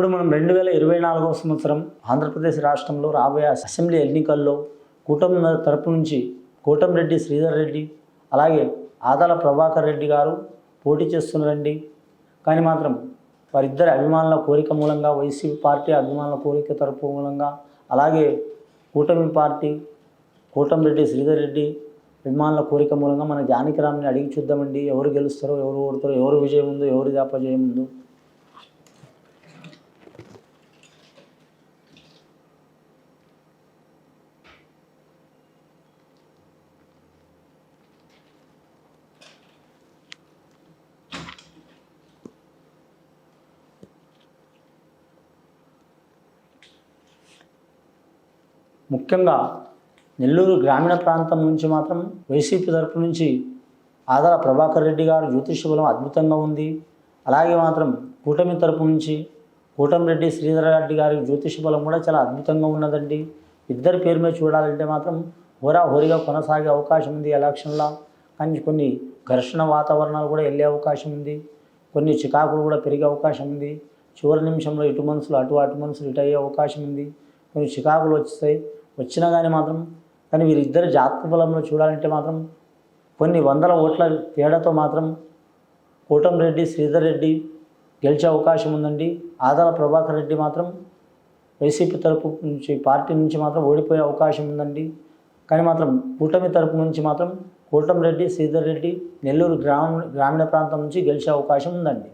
ఇప్పుడు మనం రెండు వేల ఇరవై నాలుగవ సంవత్సరం ఆంధ్రప్రదేశ్ రాష్ట్రంలో రాబోయే అసెంబ్లీ ఎన్నికల్లో కూటమి తరపు నుంచి కోటంరెడ్డి శ్రీధర్ రెడ్డి అలాగే ఆదాల ప్రభాకర్ రెడ్డి గారు పోటీ చేస్తున్నారండి. కానీ మాత్రం వారిద్దరి అభిమానుల కోరిక మూలంగా వైసీపీ పార్టీ అభిమానుల కోరిక తరపు మూలంగా అలాగే కూటమి పార్టీ కోటంరెడ్డి శ్రీధర్ రెడ్డి అభిమానుల కోరిక మూలంగా మన జానకిరామ్ని అడిగి చూద్దామండి. ఎవరు గెలుస్తారో ఎవరు ఓడతారో ఎవరు విజయం ఉందో ఎవరు దాపజయం ఉందో. ముఖ్యంగా నెల్లూరు గ్రామీణ ప్రాంతం నుంచి మాత్రం వైసీపీ తరపు నుంచి ఆదాల ప్రభాకర్ రెడ్డి గారు జ్యోతిష బలం అద్భుతంగా ఉంది. అలాగే మాత్రం కూటమి తరపు నుంచి కూటమిరెడ్డి శ్రీధర్ రెడ్డి గారి జ్యోతిష బలం కూడా చాలా అద్భుతంగా ఉన్నదండి. ఇద్దరి పేరు మీద చూడాలంటే మాత్రం హోరాహోరీగా కొనసాగే అవకాశం ఉంది ఎలక్షన్లో. కానీ కొన్ని ఘర్షణ వాతావరణాలు కూడా వెళ్ళే అవకాశం ఉంది. కొన్ని చికాకులు కూడా పెరిగే అవకాశం ఉంది. చివరి నిమిషంలో ఇటు మనుషులు అటు అటు మనుషులు ఇటు అయ్యే అవకాశం ఉంది. కొన్ని చికాకులు వస్తాయి వచ్చినా కానీ మాత్రం కానీ వీరిద్దరి జాతక బలంలో చూడాలంటే మాత్రం కొన్ని వందల ఓట్ల తేడాతో మాత్రం కోటంరెడ్డి శ్రీధర్ రెడ్డి గెలిచే అవకాశం ఉందండి. ఆదాల ప్రభాకర్ రెడ్డి మాత్రం వైసీపీ తరపు నుంచి పార్టీ నుంచి మాత్రం ఓడిపోయే అవకాశం ఉందండి. కానీ మాత్రం కూటమి తరపు నుంచి మాత్రం కోటంరెడ్డి శ్రీధర్ రెడ్డి నెల్లూరు గ్రామ గ్రామీణ ప్రాంతం నుంచి గెలిచే అవకాశం ఉందండి.